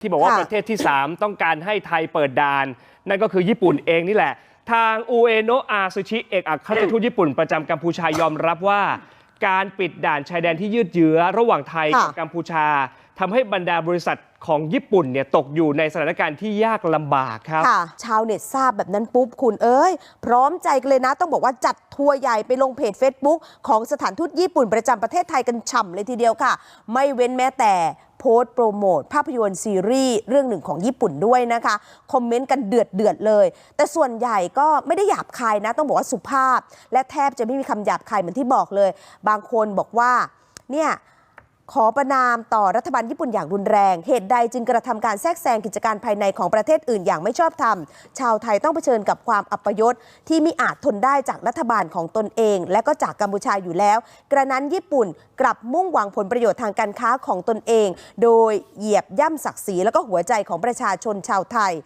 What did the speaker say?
ที่บอกว่าค่ะประเทศที่ 3 ต้องการให้ไทยเปิดด่าน นั่นก็คือญี่ปุ่นเองนี่แหละ ทางอูเอโนะอาซูชิเอกอัครราชทูตญี่ปุ่นประจำกัมพูชายอมรับว่า การปิดด่านชายแดนที่ยืดเยื้อ ระหว่างไทยกับค่ะกัมพูชาทำให้บรรดาบริษัทของญี่ปุ่นเนี่ยตกอยู่ในสถานการณ์ที่ยากลำบากครับค่ะชาวเน็ตทราบแบบนั้นปุ๊บคุณเอ้ย พร้อมใจกันเลยนะต้องบอกว่าจัดทัวร์ใหญ่ไปลงเพจ Facebook ของสถานทูตญี่ปุ่นประจำประเทศไทยกันฉ่ำเลยทีเดียวค่ะ ไม่เว้นแม้แต่ โพสต์โปรโมทภาพยนตร์ซีรีส์เรื่องหนึ่งของญี่ปุ่นด้วยนะคะ คอมเมนต์กันเดือดเดือดเลย แต่ส่วนใหญ่ก็ไม่ได้หยาบคายนะ ต้องบอกว่าสุภาพ และแทบจะไม่มีคำหยาบคายเหมือนที่บอกเลย บางคนบอกว่าเนี่ย ขอประนามต่อรัฐบาลญี่ปุ่นอย่างรุนแรง เหตุใดจึงกระทำการแทรกแซงกิจการภายในของประเทศอื่นอย่างไม่ชอบธรรม ชาวไทยต้องเผชิญกับความอัปยศที่มิอาจทนได้จากรัฐบาลของตนเอง และก็จากกัมพูชาอยู่แล้ว กระนั้นญี่ปุ่นกลับมุ่งหวังผลประโยชน์ทางการค้าของตนเอง โดยเหยียบย่ำศักดิ์ศรีและก็หัวใจของประชาชนชาวไทย